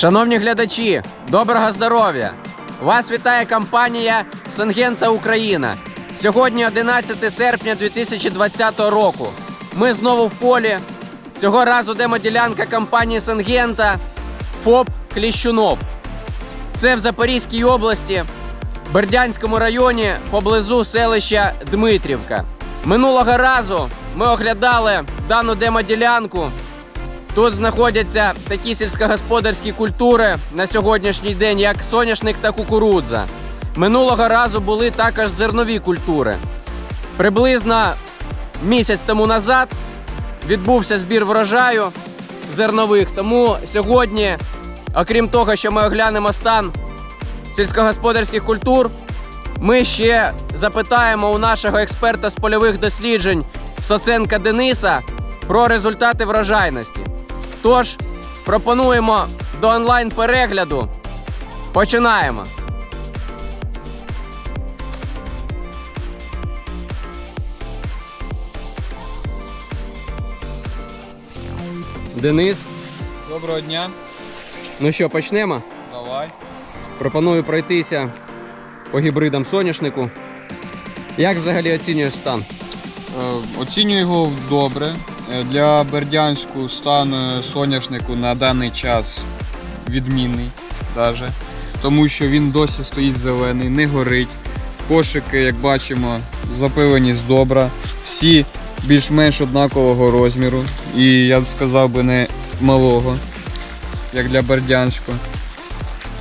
Шановні глядачі, доброго здоров'я! Вас вітає компанія Сангента Україна. Сьогодні 11 серпня 2020 року. Ми знову в полі. Цього разу демоділянка компанії Сангента ФОП Кліщунов. Це в Запорізькій області, Бердянському районі поблизу селища Дмитрівка. Минулого разу ми оглядали дану демоділянку. Тут знаходяться такі сільськогосподарські культури на сьогоднішній день, як соняшник та кукурудза. Минулого разу були також зернові культури. Приблизно місяць тому назад відбувся збір врожаю зернових. Тому сьогодні, окрім того, що ми оглянемо стан сільськогосподарських культур, ми ще запитаємо у нашого експерта з польових досліджень Соценка Дениса про результати врожайності. Тож пропонуємо до онлайн перегляду. Починаємо. Денис, Доброго дня, ну що, почнемо? давай. Пропоную пройтися по гібридам соняшнику. Як взагалі оцінюєш стан? Е, Оцінюю його добре. Для Бердянську стан е, соняшнику на даний час відмінний, даже, тому що він досі стоїть зелений, не горить. Кошики, як бачимо, запиленість добра. Всі більш-менш однакового розміру. І я б сказав би не малого, як для Бердянську.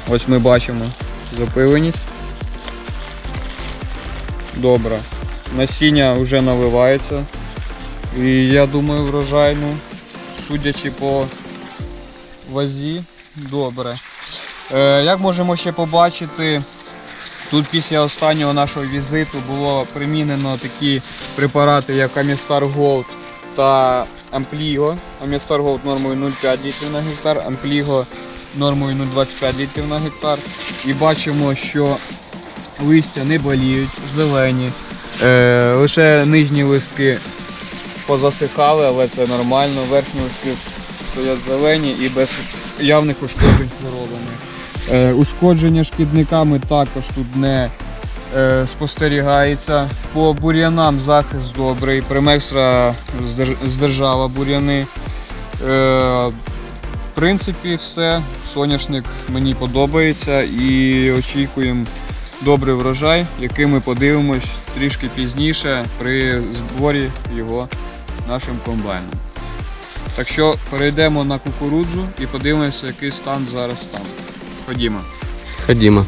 Ось ми бачимо запиленість. Добре. Насіння вже наливається. І я думаю, врожайну, судячи по вазі, добре. Е, як можемо ще побачити, тут після останнього нашого візиту було примінено такі препарати, як Амістар Gold та Ампліго. Амістар Gold нормою 0,5 літрів на гектар, Ампліго нормою 0,25 літрів на гектар. І бачимо, що листя не боліють, зелені. Е, лише нижні листки позасихали, але це нормально. Верхні листки стоять зелені і без явних ушкоджень хворобами. Е, ушкодження шкідниками також тут не е, спостерігається. По бур'янам захист добрий. Примекстра здерж- здержала бур'яни. Е, в принципі, все. Соняшник мені подобається і очікуємо добрий врожай, який ми подивимось трішки пізніше при зборі його нашим комбайном. Так що перейдемо на кукурудзу і подивимося, який стан зараз там. Ходімо. Ходімо.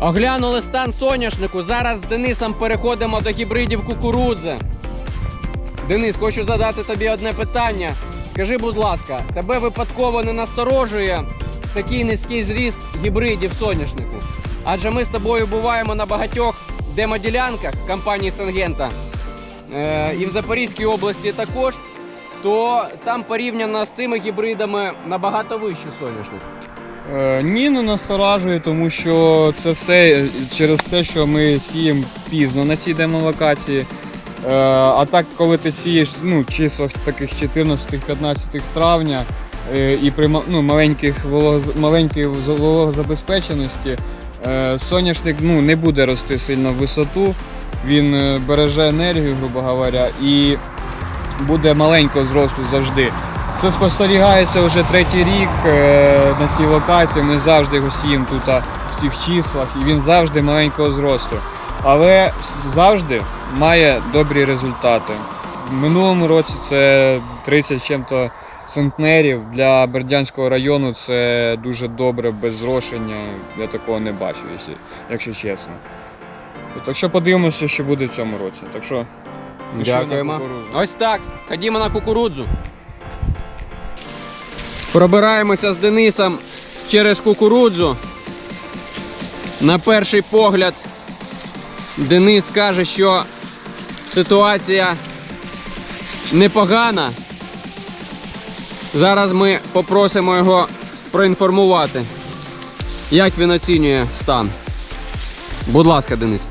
Оглянули стан соняшнику. Зараз з Денисом переходимо до гібридів кукурудзи. Денис, хочу задати тобі одне питання. Скажи, будь ласка, тебе випадково не насторожує такий низький зріст гібридів соняшнику? Адже ми з тобою буваємо на багатьох демоділянках компанії Сангента е, і в Запорізькій області також, то там порівняно з цими гібридами набагато вищий соняшник. Е, ні, не насторажує, тому що це все через те, що ми сіємо пізно на цій демолокації. Е, а так, коли ти сієш ну, числах таких 14-15 травня е, і при ну, маленьких волого- маленькій вологозабезпеченості, е, соняшник ну, не буде рости сильно в висоту, він е, береже енергію, грубо говоря, і буде маленького зросту завжди. Це спостерігається вже третій рік е, на цій локації. Ми завжди його сіємо тут в цих числах, і він завжди маленького зросту. Але завжди має добрі результати. В минулому році це 30 чим-то центнерів. Для Бердянського району це дуже добре, без зрошення. Я такого не бачив, якщо, якщо чесно. Так що подивимося, що буде в цьому році. Так що Дякуємо. Ось так. Ходімо на кукурудзу. Пробираємося з Денисом через кукурудзу. На перший погляд Денис каже, що ситуація непогана. Зараз ми попросимо його проінформувати, як він оцінює стан. Будь ласка, Денис.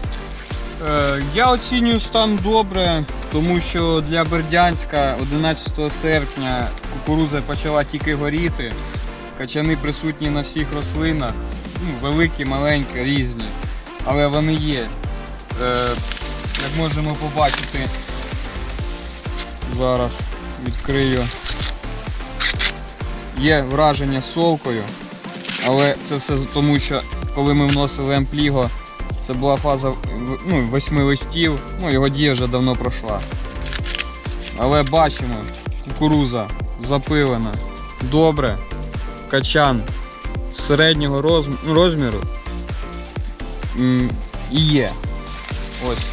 Е, Я оцінюю стан добре. Тому що для Бердянська 11 серпня кукуруза почала тільки горіти. Качани присутні на всіх рослинах, ну, великі, маленькі, різні. Але вони є. Е, як можемо побачити, зараз відкрию. Є враження солкою, але це все тому, що коли ми вносили емпліго, це була фаза ну, восьми листів, ну його дія вже давно пройшла. Але бачимо, кукуруза запилена добре, качан середнього розміру і є. Ось,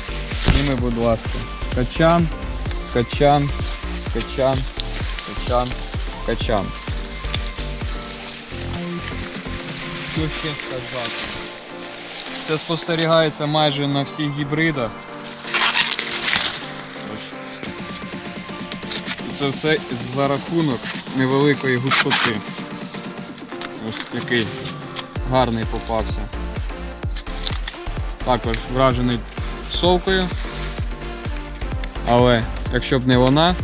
зніми, будь ласка. Качан, качан, качан, качан, качан. Що ще сказати? Це спостерігається майже на всіх гібридах. І це все за рахунок невеликої густоти. Ось який гарний попався. Також вражений совкою. Але якщо б не вона,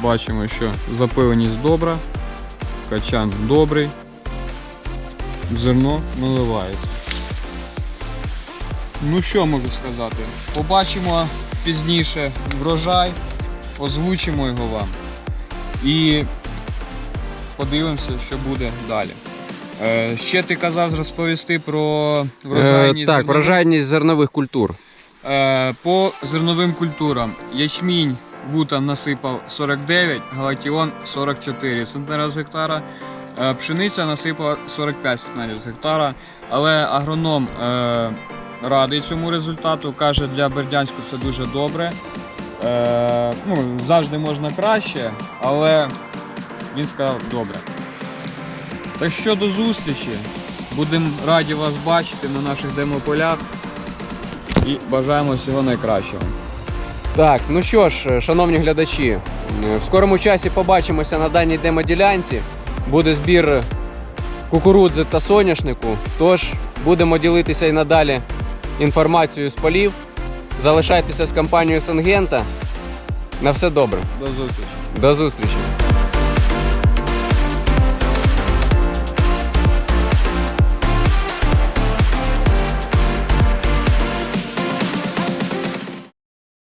бачимо, що запиленість добра, качан добрий, зерно наливається. Ну що можу сказати? Побачимо пізніше врожай, озвучимо його вам і подивимося, що буде далі. Е, ще ти казав розповісти про врожайність. Е, так, зернових- врожайність зернових культур. Е, по зерновим культурам ячмінь Гутан насипав 49, галатіон 44 центнера з гектара. Е, Пшениця насипала 45 центнерів з гектара. Але агроном е, радий цьому результату. Каже, для Бердянську це дуже добре. Е, ну, завжди можна краще, але він сказав добре. Так що до зустрічі. Будемо раді вас бачити на наших демополях і бажаємо всього найкращого. Так, ну що ж, шановні глядачі, в скорому часі побачимося на даній демоділянці. Буде збір кукурудзи та соняшнику. Тож будемо ділитися і надалі інформацією з полів. Залишайтеся з компанією Сангента. На все добре. До зустрічі. До зустрічі.